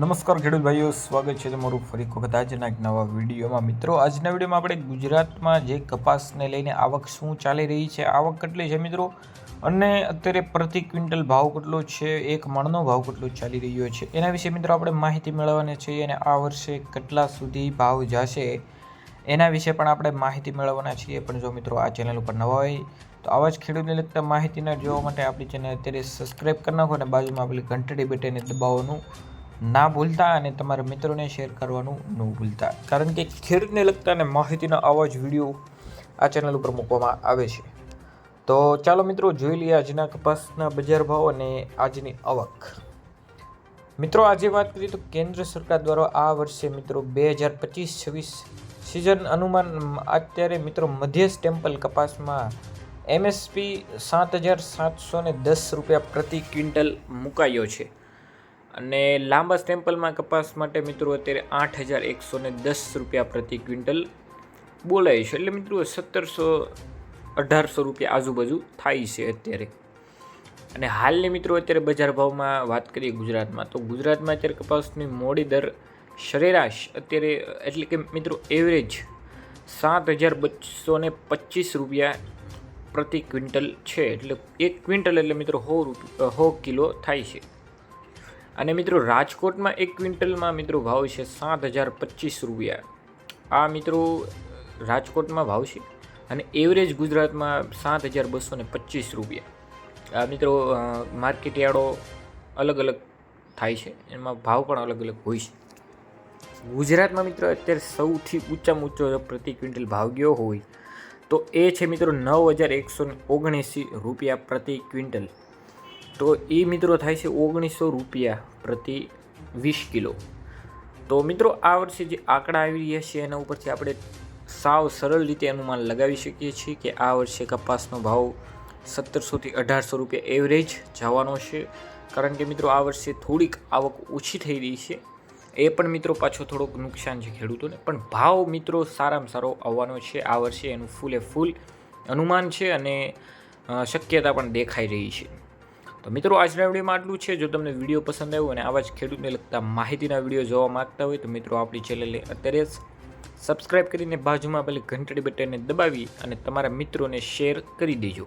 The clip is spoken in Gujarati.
નમસ્કાર ખેડૂત ભાઈઓ, સ્વાગત છે તમારું ફરી વખત આજના એક નવા વિડીયોમાં. મિત્રો, આજના વિડીયોમાં આપણે ગુજરાતમાં જે કપાસને લઈને આવક શું ચાલી રહી છે, આવક કેટલી છે મિત્રો? અને અત્યારે પ્રતિ ક્વિન્ટલ ભાવ કેટલો છે, એક મણનો ભાવ કેટલો ચાલી રહ્યો છે? એના વિશે મિત્રો આપણે માહિતી મેળવવાની છે અને આ વર્ષે કેટલા સુધી ભાવ જશે એના વિશે પણ આપણે માહિતી મેળવવાના છીએ. પણ જો મિત્રો આ ચેનલ ઉપર નવા હોય, તો આવા જ ખેડૂતને લગતા માહિતીના જોવા માટે આપણી ચેનલ અત્યારે સબસ્ક્રાઈબ કરી નાખો અને બાજુમાં આપણી ઘંટડી બટનને દબાવવાનું ના ભૂલતા અને તમારા મિત્રોને શેર કરવાનું ન ભૂલતા. કારણ કે ખેડૂતને લગતા અને માહિતીના આવા જ વીડિયો આ ચેનલ ઉપર મૂકવામાં આવે છે. તો ચાલો મિત્રો જોઈ લઈએ આજના કપાસના બજાર ભાવ અને આજની આવક. મિત્રો આજે વાત કરીએ તો કેન્દ્ર સરકાર દ્વારા આ વર્ષે મિત્રો બે હજાર પચીસ છવ્વીસ સિઝન અનુમાન અત્યારે મિત્રો મધ્ય સ્ટેમ્પલ કપાસમાં એમએસપી સાત હજાર સાતસો દસ રૂપિયા પ્રતિ ક્વિન્ટલ મુકાયો છે. અને લાંબા સ્ટેમ્પલમાં કપાસ માટે મિત્રો અત્યારે આઠ હજાર એકસો દસ રૂપિયા પ્રતિ ક્વિન્ટલ બોલાય છે. એટલે મિત્રો સત્તરસો અઢારસો રૂપિયા આજુબાજુ થાય છે અત્યારે. અને હાલની મિત્રો અત્યારે બજાર ભાવમાં વાત કરીએ ગુજરાતમાં, તો ગુજરાતમાં અત્યારે કપાસની મોડી દર સરેરાશ અત્યારે એટલે કે મિત્રો એવરેજ સાત હજાર બસો ને પચીસ રૂપિયા પ્રતિ ક્વિન્ટલ છે. એટલે એક ક્વિન્ટલ એટલે મિત્રો સો રૂપિયા સો કિલો થાય છે. અને મિત્રો, રાજકોટમાં એક ક્વિન્ટલમાં મિત્રો ભાવ છે સાત હજાર પચીસ રૂપિયા. આ મિત્રો, રાજકોટમાં ભાવ છે અને એવરેજ ગુજરાતમાં સાત હજાર બસો ને પચીસ રૂપિયા. આ મિત્રો માર્કેટ યાર્ડો અલગ અલગ થાય છે, એમાં ભાવ પણ અલગ અલગ હોય છે. ગુજરાતમાં મિત્રો, અત્યારે સૌથી ઊંચામાં ઊંચો પ્રતિ ક્વિન્ટલ ભાવ ગયો હોય, તો એ છે મિત્રો નવ હજાર એકસો ઓગણએંસી રૂપિયા પ્રતિ ક્વિન્ટલ. તો એ મિત્રો થાય છે ઓગણીસો રૂપિયા પ્રતિ વીસ કિલો. તો મિત્રો આ વર્ષે જે આંકડા આવી રહ્યા છે, એના ઉપરથી આપણે સાવ સરળ રીતે અનુમાન લગાવી શકીએ છીએ કે આ વર્ષે કપાસનો ભાવ સત્તરસોથી અઢારસો રૂપિયા એવરેજ જવાનો છે. કારણ કે મિત્રો આ વર્ષે થોડીક આવક ઓછી થઈ રહી છે. એ પણ મિત્રો પાછો થોડોક નુકસાન છે ખેડૂતોને. પણ ભાવ મિત્રો સારામાં સારો આવવાનો છે. આ વર્ષે એનું ફૂલે ફૂલ અનુમાન છે અને શક્યતા પણ દેખાઈ રહી છે. તો મિત્રો, આજના વિડીયોમાં આટલું છે. જો તમને વીડિયો પસંદ આવ્યો અને આવા જ ખેડૂતને લગતા માહિતીના વીડિયો જોવા માગતા હોય, તો મિત્રો, આપણી ચેનલને અત્યારે જ સબસ્ક્રાઇબ કરીને બાજુમાં પેલી ઘંટડી બટનને દબાવી અને તમારા મિત્રોને શેર કરી દેજો.